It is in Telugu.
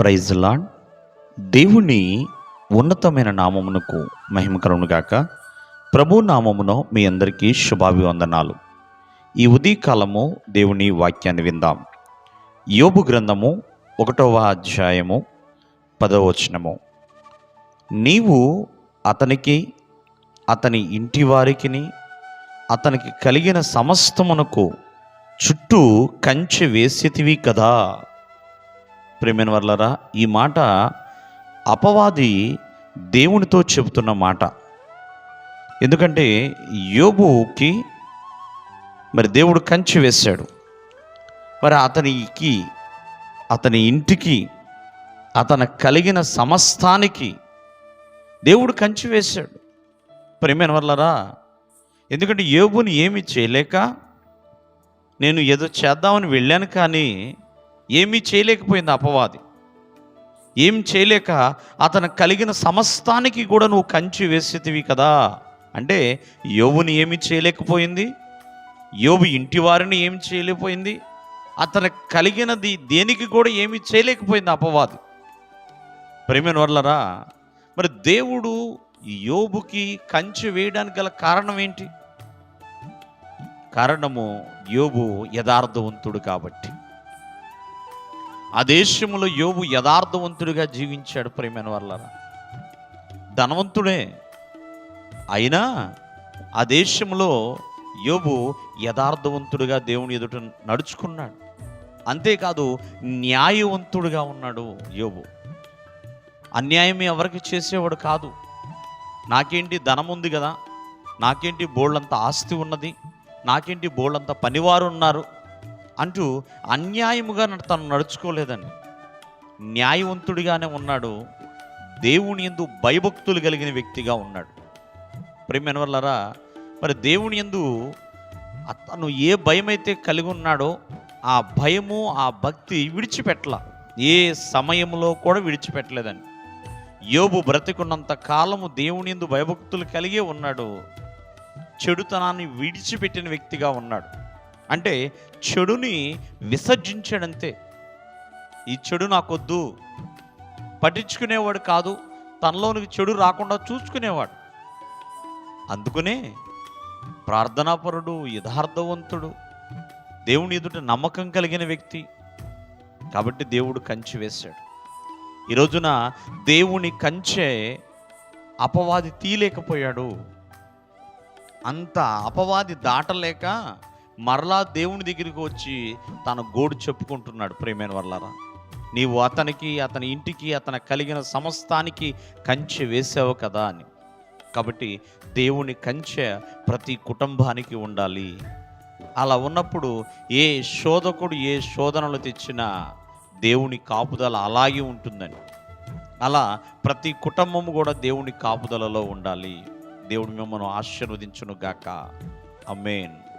ప్రైజ్ లాడ్ దేవుని ఉన్నతమైన నామమునకు మహిమ కలుగునుగాక ప్రభు నామమున మీ అందరికీ శుభాభివందనాలు. ఈ ఉదయకాలము దేవుని వాక్యాన్ని విందాం. యోబు గ్రంథము ఒకటవ అధ్యాయము పదవచనము నీవు అతనికి అతని ఇంటి వారికిని అతనికి కలిగిన సమస్తమునకు చుట్టూ కంచె వేసితివి కదా? ప్రేమైన వర్లరా ఈ మాట అపవాది దేవునితో చెబుతున్న మాట. ఎందుకంటే యోబుకి మరి దేవుడు కంచి వేశాడు. మరి అతనికి అతని ఇంటికి అతను కలిగిన సమస్తానికి దేవుడు కంచి వేశాడు. ప్రేమైన వల్లరా ఎందుకంటే యోబుని ఏమి చేయలేక నేను ఏదో చేద్దామని వెళ్ళాను కానీ ఏమీ చేయలేకపోయింది అపవాది. ఏం చేయలేక అతను కలిగిన సమస్తానికి కూడా నువ్వు కంచి వేసేతివి కదా. అంటే యోవుని ఏమి చేయలేకపోయింది? యోబు ఇంటి వారిని ఏమి చేయలేకపోయింది? అతను కలిగినది దేనికి కూడా ఏమి చేయలేకపోయింది అపవాది. ప్రేమైన వర్లరా మరి దేవుడు యోబుకి కంచి వేయడానికి గల కారణం ఏంటి? కారణము యోబు యథార్థవంతుడు కాబట్టి. ఆ దేశంలో యోబు యథార్థవంతుడిగా జీవించాడు ప్రేమైన వల్ల ధనవంతుడే. అయినా ఆ దేశంలో యోబు యథార్థవంతుడిగా దేవుని ఎదుట నడుచుకున్నాడు. అంతేకాదు న్యాయవంతుడిగా ఉన్నాడు యోబు. అన్యాయం ఎవరికి చేసేవాడు కాదు. నాకేంటి ధనం ఉంది కదా? నాకేంటి బోళ్ళంత ఆస్తి ఉన్నది? నాకేంటి బోళ్ళంత పనివారు ఉన్నారు? అంటూ అన్యాయముగా తను నడుచుకోలేదండి న్యాయవంతుడిగానే ఉన్నాడు దేవుని ఎందు భయభక్తులు కలిగిన వ్యక్తిగా ఉన్నాడు. ప్రేమైన వల్లరా మరి దేవుని ఎందు అతను ఏ భయం అయితే కలిగి ఉన్నాడో ఆ భయము ఆ భక్తి విడిచిపెట్టల ఏ సమయంలో కూడా విడిచిపెట్టలేదని. యోబు బ్రతికున్నంత కాలము దేవుని ఎందు భయభక్తులు కలిగే ఉన్నాడు చెడుతనాన్ని విడిచిపెట్టిన వ్యక్తిగా ఉన్నాడు. అంటే చెడుని విసర్జించాడంతే. ఈ చెడు నాకొద్దు. పట్టించుకునేవాడు కాదు. తనలోనికి చెడు రాకుండా చూసుకునేవాడు. అందుకనే ప్రార్థనాపరుడు యథార్థవంతుడు దేవుని ఎదుట నమ్మకం కలిగిన వ్యక్తి. కాబట్టి దేవుడు కంచి వేశాడు. ఈ రోజున దేవుని కంచె అపవాది తీయలేకపోయాడు. అంత అపవాది దాటలేక మరలా దేవుని దగ్గరికి వచ్చి తన గోడు చెప్పుకుంటున్నాడు. ప్రేమైన వల్లరా నీవు అతనికి అతని ఇంటికి అతను కలిగిన సమస్తానికి కంచె వేసావు కదా అని. కాబట్టి దేవుని కంచె ప్రతి కుటుంబానికి ఉండాలి. అలా ఉన్నప్పుడు ఏ శోధకుడు ఏ శోధనలు తెచ్చినా దేవుని కాపుదల అలాగే ఉంటుందని. అలా ప్రతి కుటుంబము కూడా దేవుని కాపుదలలో ఉండాలి. దేవుడు మిమ్మల్ని ఆశీర్వదించును గాక అమేన్